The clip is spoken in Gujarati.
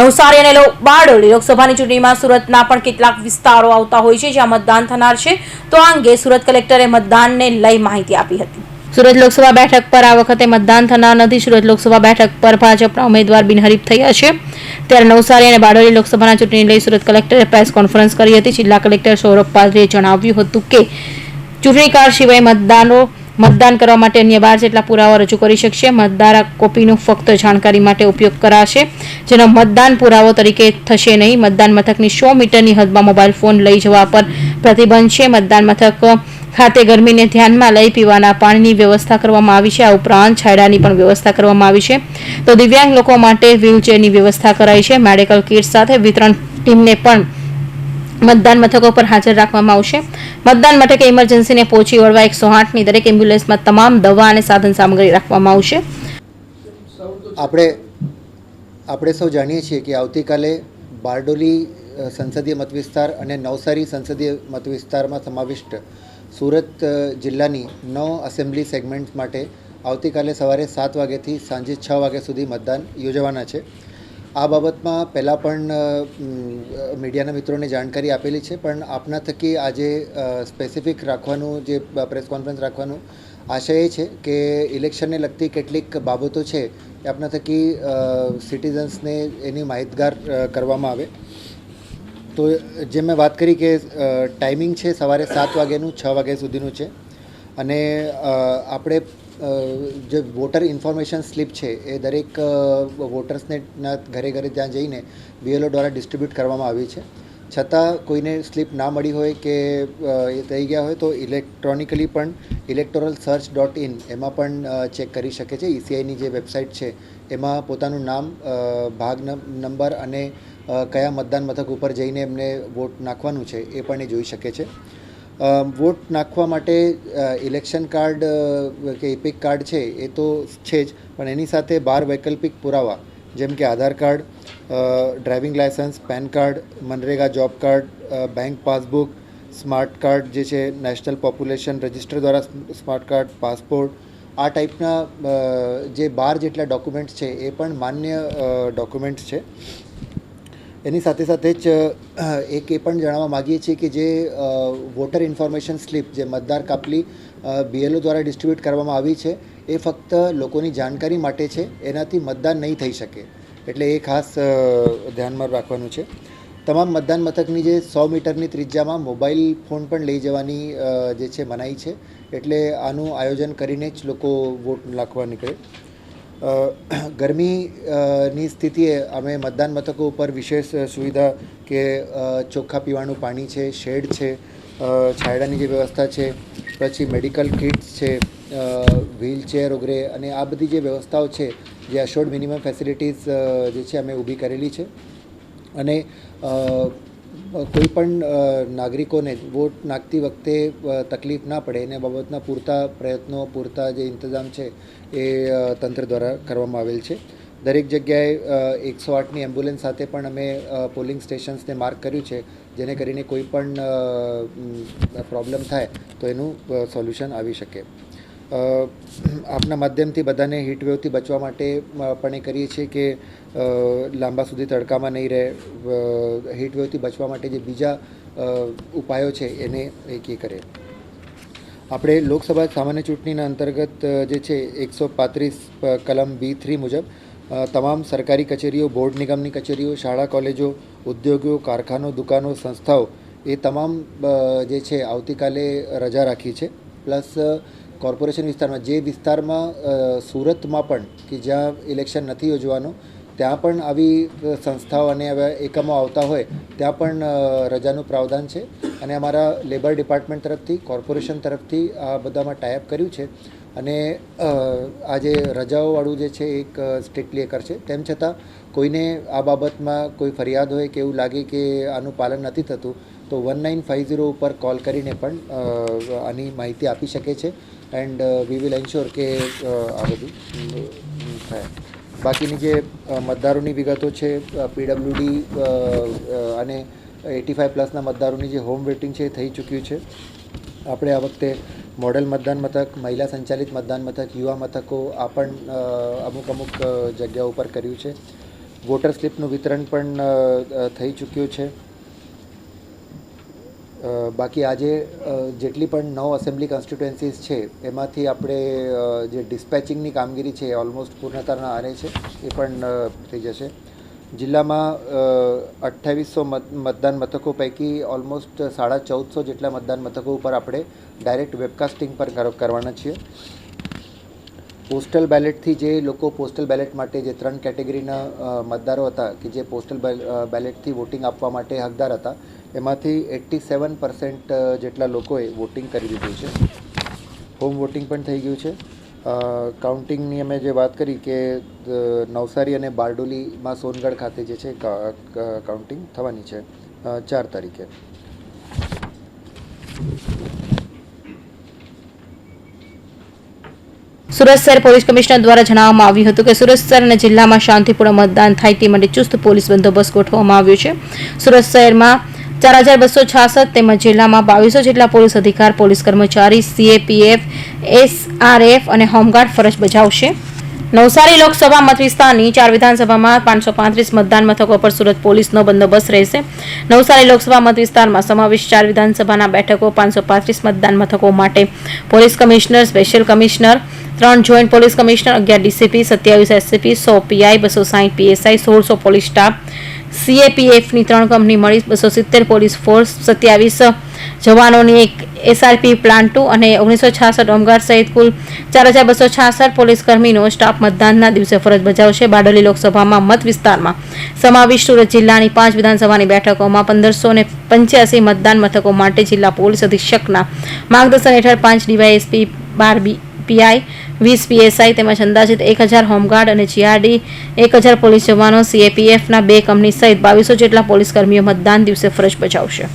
નવસારી અને બારડોલી લોકસભાની ચૂંટણીમાં સુરતના પણ કેટલાક વિસ્તારો આવતા હોય છે જ્યાં મતદાન થનાર છે. તો આ અંગે સુરત કલેક્ટરે મતદાનને લઈ માહિતી આપી હતી. સુરત લોકસભા બેઠક પર આ વખતે મતદાન થનાર નથી. સુરત લોકસભા બેઠક પર ભાજપના ઉમેદવાર બિનહરીફ થયા છે. ત્યારે નવસારી અને બારડોલી લોકસભાના ચૂંટણી લઈ સુરત કલેક્ટરે પ્રેસ કોન્ફરન્સ કરી હતી. જિલ્લા કલેક્ટર સૌરભ પાદરીએ જણાવ્યું હતું કે ચૂંટણી કાર્ડ સિવાય મતદાનો મતદાન કરવા માટે અન્ય બાર જેટલા પુરાવા રજૂ કરી શકશે. મતદાર કોપીનો ફક્ત જાણકારી માટે ઉપયોગ કરાશે. જેનો મતદાન પુરાવો તરીકે થશે નહીં. મતદાન મથકની સો મીટરની હદમાં મોબાઈલ ફોન લઈ જવા પર પ્રતિબંધ છે. મતદાન મથક ખાતે ગરમીને ધ્યાનમાં લઈ પીવાના પાણીની વ્યવસ્થા કરવામાં આવી છે. આ ઉપરાંત છાયડાની પણ વ્યવસ્થા કરવામાં આવી છે. તો દિવ્યાંગ લોકો માટે વ્હીલચેરની વ્યવસ્થા કરાઈ છે. મેડિકલ કિટ સાથે વિતરણ ટીમને પણ મતદાન મથકો પર હાજર રાખવામાં આવશે. મતદાન માટે કે ઇમરજન્સીને પહોંચી વળવા એકસો આઠની દરેક એમ્બ્યુલન્સમાં તમામ દવા અને સાધન સામગ્રી રાખવામાં આવશે. આપણે આપણે સૌ જાણીએ છીએ કે આવતીકાલે બારડોલી સંસદીય મતવિસ્તાર અને નવસારી સંસદીય મતવિસ્તારમાં સમાવિષ્ટ સુરત જિલ્લાની નવ અસેમ્બલી સેગમેન્ટ્સ માટે આવતીકાલે સવારે સાત વાગ્યાથી સાંજે છ વાગ્યા સુધી મતદાન યોજવાના છે. આ બાબતમાં પહેલાં પણ મીડિયાના મિત્રોને જાણકારી આપેલી છે, પણ આપના થકી આજે સ્પેસિફિક રાખવાનું જે પ્રેસ કોન્ફરન્સ રાખવાનું આશય એ છે કે ઇલેક્શનને લગતી કેટલીક બાબતો છે એ આપના થકી સિટીઝન્સને એની માહિતગાર કરવામાં આવે. તો જે મેં વાત કરી કે ટાઈમિંગ છે, સવારે સાત વાગ્યાનું, છ વાગ્યા સુધીનું છે. અને આપણે જે વોટર ઇન્ફોર્મેશન સ્લીપ છે, એ દરેક વોટર્સને ઘરે ઘરે ત્યાં જઈને બીએલઓ દ્વારા ડિસ્ટ્રીબ્યુટ કરવામાં આવી છે. છતાં કોઈને સ્લીપ ના મળી હોય કે એ થઈ ગયા હોય તો ઇલેક્ટ્રોનિકલી પણ ઇલેક્ટોરલ સર્ચ ડોટ ઇન એમાં પણ ચેક કરી શકે છે. ઈસીઆઈની જે વેબસાઇટ છે, એમાં પોતાનું નામ ભાગ નંબર અને કયા મતદાન મથક ઉપર જઈને એમને વોટ નાખવાનું છે, એ પણ એ જોઈ શકે છે. વોટ નાખવા માટે ઇલેક્શન કાર્ડ કે ઇપિક કાર્ડ છે, એ તો છે જ, પણ એની સાથે બાર વૈકલ્પિક પુરાવા, જેમ કે Aadhaar card driving licence PAN card MNREGA job card bank passbook smart card જે છે નેશનલ પોપ્યુલેશન રજિસ્ટર દ્વારા સ્માર્ટ કાર્ડ પાસપોર્ટ આ ટાઈપના જે બાર જેટલા ડોક્યુમેન્ટ્સ છે, એ પણ માન્ય ડોક્યુમેન્ટ્સ છે. એની સાથે સાથે જ એક એ પણ જણાવવા માગીએ છીએ કે જે વોટર ઇન્ફોર્મેશન સ્લીપ જે મતદાર કાપલી બીએલઓ દ્વારા ડિસ્ટ્રીબ્યુટ કરવામાં આવી છે, એ ફક્ત લોકોની જાણકારી માટે છે, એનાથી મતદાન નહીં થઈ શકે. એટલે એ ખાસ ધ્યાનમાં રાખવાનું છે. તમામ મતદાન મથકની જે સો મીટરની ત્રિજ્યામાં મોબાઈલ ફોન પણ લઈ જવાની જે છે, મનાઈ છે. એટલે આનું આયોજન કરીને જ લોકો વોટ નાખવા નીકળે. ગરમીની સ્થિતિએ અમે મતદાન મથકો ઉપર વિશેષ સુવિધા કે ચોખ્ખા પીવાનું પાણી છે, શેડ છે છાયડાની જે વ્યવસ્થા છે, પછી મેડિકલ કિટ્સ છે વ્હીલચેર વગેરે અને આ બધી જે વ્યવસ્થાઓ છે, જે અશોર્ડ મિનિમમ ફેસિલિટીઝ જે છે, અમે ઊભી કરેલી છે. અને કોઈ પણ નાગરિકોને વોટ નાખતી વખતે તકલીફ ના પડે, એને બાબતના પૂરતા પ્રયત્નો, પૂરતા જે ઇંતજામ છે, એ તંત્ર દ્વારા કરવામાં આવેલ છે. દરેક જગ્યાએ એકસો આઠની એમ્બ્યુલન્સ સાથે પણ અમે પોલિંગ સ્ટેશન્સને માર્ક કર્યું છે, જેને કરીને કોઈ પણ પ્રોબ્લેમ થાય, તો એનું સોલ્યુશન આવી શકે. આપના માધ્યમથી બધાને હીટવેવથી બચવા માટે પણ એ કરીએ છીએ કે લાંબા સુધી તડકામાં નહીં રહે હીટવેવથી બચવા માટે જે બીજા ઉપાયો છે એને એક એ કરે. આપણે લોકસભા સામાન્ય ચૂંટણીના અંતર્ગત જે છે એકસો પાંત્રીસ કલમ બી થ્રી મુજબ તમામ સરકારી કચેરીઓ, બોર્ડ નિગમની કચેરીઓ, શાળા, કોલેજો, ઉદ્યોગો, કારખાનો, દુકાનો, સંસ્થાઓ એ તમામ જે છે આવતીકાલે રજા રાખી છે. પ્લસ કોર્પોરેશન વિસ્તારમાં જે વિસ્તારમાં સુરતમાં પણ કે જ્યાં ઇલેક્શન નથી યોજવાનું, ત્યાં પણ આવી સંસ્થાઓ અને આવા એકમો આવતા હોય, ત્યાં પણ રજાનું પ્રાવધાન છે. અને અમારા લેબર ડિપાર્ટમેન્ટ તરફથી, કોર્પોરેશન તરફથી આ બધામાં ટાઈપ કર્યું છે. અને આ જે રજાઓવાળું જે છે, એક સ્ટ્રિક્ટલી એ છે. તેમ છતાં કોઈને આ બાબતમાં કોઈ ફરિયાદ હોય કે એવું લાગે કે આનું પાલન નથી થતું તો વન નાઇન ફાઇવ ઝીરો ઉપર કોલ કરીને પણ આની માહિતી આપી શકે છે. એન્ડ વી વિલ એન્શ્યોર કે આ બધું થાય. બાકીની જે મતદારોની વિગતો છે પીડબ્લ્યુડી અને એટી ફાઇવ પ્લસના મતદારોની જે હોમ વેટિંગ છે એ થઈ ચૂક્યું છે. આપણે આ વખતે મોડેલ મતદાન મથક, મહિલા સંચાલિત મતદાન મથક, યુવા મથકો, આ પણ અમુક અમુક જગ્યા જગ્યાઓ પર કર્યું છે. વોટર સ્લિપનું વિતરણ પણ થઈ ચૂક્યું છે. બાકી આજે જેટલી પણ નવ એસેમ્બલી કોન્સ્ટિટ્યુએન્સીસ છે, એમાંથી આપણે જે ડિસ્પેચિંગની કામગીરી છે, એ ઓલમોસ્ટ પૂર્ણતાના આરે છે, એ પણ થઈ જશે. જિલ્લામાં અઠ્ઠાવીસો મતદાન મથકો પૈકી ઓલમોસ્ટ સાડા ચૌદસો જેટલા મતદાન મથકો ઉપર આપણે ડાયરેક્ટ વેબકાસ્ટિંગ પર કર- કરવાના છીએ. પોસ્ટલ બેલેટથી જે લોકો પોસ્ટલ બેલેટ માટે જે ત્રણ કેટેગરીના મતદારો હતા કે જે પોસ્ટલ બેલેટથી વોટિંગ આપવા માટે હકદાર હતા, એમાંથી એટ્ટી સેવન પર્સન્ટ જેટલા લોકોએ વોટિંગ કરી દીધું છે. હોમ વોટિંગ પણ થઈ ગયું છે. કાઉન્ટિંગની અમે જે વાત કરી કે નવસારી અને બારડોલીમાં સોનગઢ ખાતે જે છે કાઉન્ટિંગ થવાની છે ચાર તારીખે. સુરત શહેર પોલીસ કમિશનર દ્વારા જણાવવામાં આવ્યું હતું કે સુરત શહેર અને જિલ્લામાં શાંતિપૂર્ણ મતદાન થાય તે માટે ચુસ્ત પોલીસ બંદોબસ્ત ગોઠવવામાં આવ્યો છે. સુરત શહેરમાં ચાર હજાર બસો છાસઠ તેમજ જિલ્લામાં બાવીસો જેટલા પોલીસ અધિકાર, પોલીસ કર્મચારી સીએપીએફ એસઆરએફ અને હોમગાર્ડ ફરજ બજાવશે. નવસારી લોકસભા મત વિસ્તારની ચાર વિધાનસભામાં પાંચસો પાંત્રીસ મતદાન મથકો પર સુરત પોલીસનો બંદોબસ્ત રહેશે. નવસારી લોકસભા મત વિસ્તારમાં સમાવિષ્ટ ચાર વિધાનસભાના બેઠકો, પાંચસો પાંત્રીસ મતદાન મથકો માટે પોલીસ કમિશનર, સ્પેશિયલ કમિશનર ત્રણ જોઈન્ટ પોલીસ કમિશનર, અગિયાર ડીસીપી, સત્યાવીસ એસસીપી, સો પીઆઈ, બસો સાહીઠ પીએસઆઈ, સોળસો પોલીસ સ્ટાફ. સીએપીએફની ત્રણ કંપની મળી, બસો સિત્તેર પોલીસ ફોર્સ, સત્યાવીસ જવાનોની એક એસઆરપી પ્લાન ટુ અને ઓગણીસો છાસઠ હોમગાર્ડ સહિત કુલ ચાર હજાર બસો છાસઠ પોલીસ કર્મીનો સ્ટાફ મતદાનના દિવસે ફરજ બજાવશે. બારડોલી લોકસભામાં મત વિસ્તારમાં સમાવિષ્ટ સુરત જિલ્લાની પાંચ વિધાનસભાની બેઠકોમાં પંદરસો ને પંચ્યાસી મતદાન મથકો માટે જિલ્લા પોલીસ અધિક્ષકના માર્ગદર્શન હેઠળ પાંચ ડીવાયએસપી, બાર બી, પીઆઈ વીસ પીએસઆઈ તેમજ અંદાજિત એક હજાર હોમગાર્ડ અને જીઆરડી, એક હજાર પોલીસ જવાનો, સીએપીએફના બે કંપની સહિત બાવીસો જેટલા પોલીસ કર્મીઓ મતદાન દિવસે ફરજ બજાવશે.